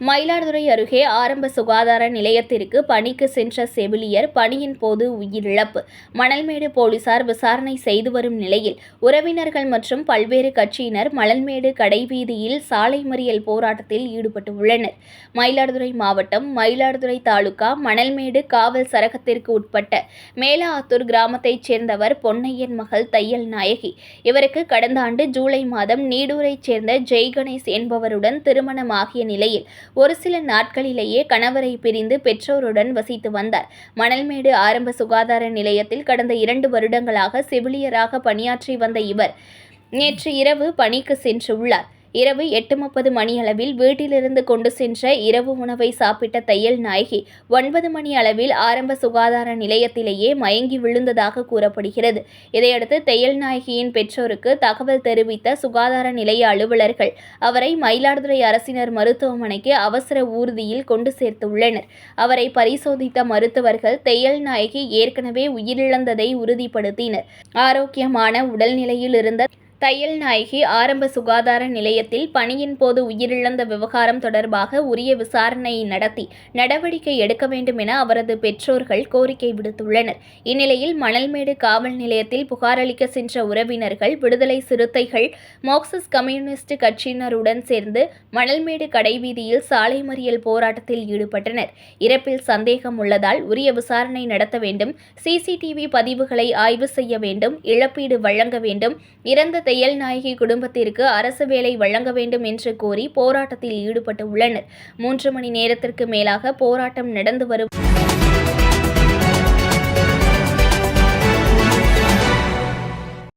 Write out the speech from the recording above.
மயிலாடுதுறை அருகே ஆரம்ப சுகாதார நிலையத்திற்கு பணிக்கு சென்ற செவிலியர் பணியின் போது உயிரிழப்பு. மணல்மேடு போலீசார் விசாரணை செய்து வரும் நிலையில் உறவினர்கள் மற்றும் பல்வேறு கட்சியினர் மணல்மேடு கடைவீதியில் சாலை மறியல் போராட்டத்தில் ஈடுபட்டு உள்ளனர் மயிலாடுதுறை மாவட்டம் மயிலாடுதுறை தாலுகா மணல்மேடு காவல் சரகத்திற்கு உட்பட்ட மேலாத்தூர் கிராமத்தைச் சேர்ந்தவர் பொன்னையன் மகள் தையல் நாயகி. இவருக்கு கடந்த ஆண்டு ஜூலை மாதம் நீடூரைச் சேர்ந்த ஜெய்கணேஷ் என்பவருடன் திருமணமாகிய நிலையில் ஒரு சில நாட்களிலேயே கணவரை பிரிந்து பெற்றோருடன் வசித்து வந்தார். மணல்மேடு ஆரம்ப சுகாதார நிலையத்தில் கடந்த இரண்டு வருடங்களாக செவிலியராக பணியாற்றி வந்த இவர் நேற்று இரவு பணிக்கு சென்றுள்ளார் இரவு எட்டு முப்பது மணியளவில் வீட்டிலிருந்து கொண்டு சென்ற இரவு உணவை சாப்பிட்ட தையல் நாயகி ஒன்பது மணி அளவில் ஆரம்ப சுகாதார நிலையத்திலேயே மயங்கி விழுந்ததாக கூறப்படுகிறது. இதையடுத்து தையல் நாயகியின் பெற்றோருக்கு தகவல் தெரிவித்த சுகாதார நிலைய அலுவலர்கள் அவரை மயிலாடுதுறை அரசினர் மருத்துவமனைக்கு அவசர ஊர்தியில் கொண்டு சேர்த்துள்ளனர். அவரை பரிசோதித்த மருத்துவர்கள் தையல் நாயகி ஏற்கனவே உயிரிழந்ததை உறுதிப்படுத்தினர். ஆரோக்கியமான உடல்நிலையில் இருந்த தையல் நாயகி ஆரம்ப சுகாதார நிலையத்தில் பணியின் போது உயிரிழந்த விவகாரம் தொடர்பாக உரிய விசாரணையை நடத்தி நடவடிக்கை எடுக்க வேண்டும் என அவரது பெற்றோர்கள் கோரிக்கை விடுத்துள்ளனர். இந்நிலையில் மணல்மேடு காவல் நிலையத்தில் புகாரளிக்க சென்ற உறவினர்கள் விடுதலை சிறுத்தைகள் மார்க்சிஸ்ட் கம்யூனிஸ்ட் கட்சியினருடன் சேர்ந்து மணல்மேடு கடைவீதியில் சாலை மறியல் போராட்டத்தில் ஈடுபட்டனர். இறப்பில் சந்தேகம் உள்ளதால் உரிய விசாரணை நடத்த வேண்டும் சிசிடிவி பதிவுகளை ஆய்வு செய்ய வேண்டும் இழப்பீடு வழங்க வேண்டும் இறந்த தையல் நாயகி குடும்பத்திற்கு அரசு வேலை வழங்க வேண்டும் என்று கோரி போராட்டத்தில் ஈடுபட்டு உள்ளனர். மூன்று மணி நேரத்திற்கு மேலாக போராட்டம் நடந்து வரும்